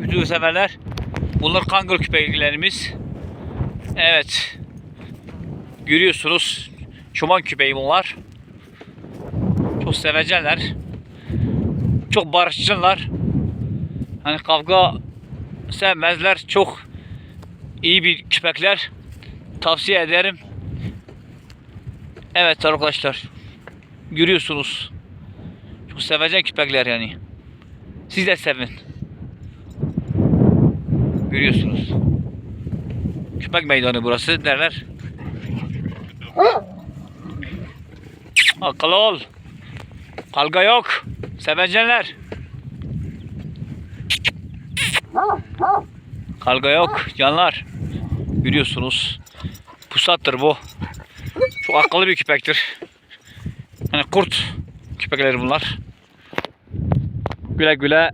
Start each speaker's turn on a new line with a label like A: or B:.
A: bütün severler. Bunlar kangal köpeklerimiz. Evet. Görüyorsunuz. Çoban köpeği bunlar. Çok sevecenler. Çok barışçılar. Hani kavga sevmezler. Çok iyi bir köpekler. Tavsiye ederim. Evet arkadaşlar. Görüyorsunuz. Çok sevecen köpekler yani. Siz de sevin. Görüyorsunuz. Köpek meydanı burası derler. Akıllı ol. Kavga yok. Sevecenler. Kavga yok canlar. Görüyorsunuz. Pusattır bu. Çok akıllı bir köpektir. Yani kurt köpekleri bunlar. Güle güle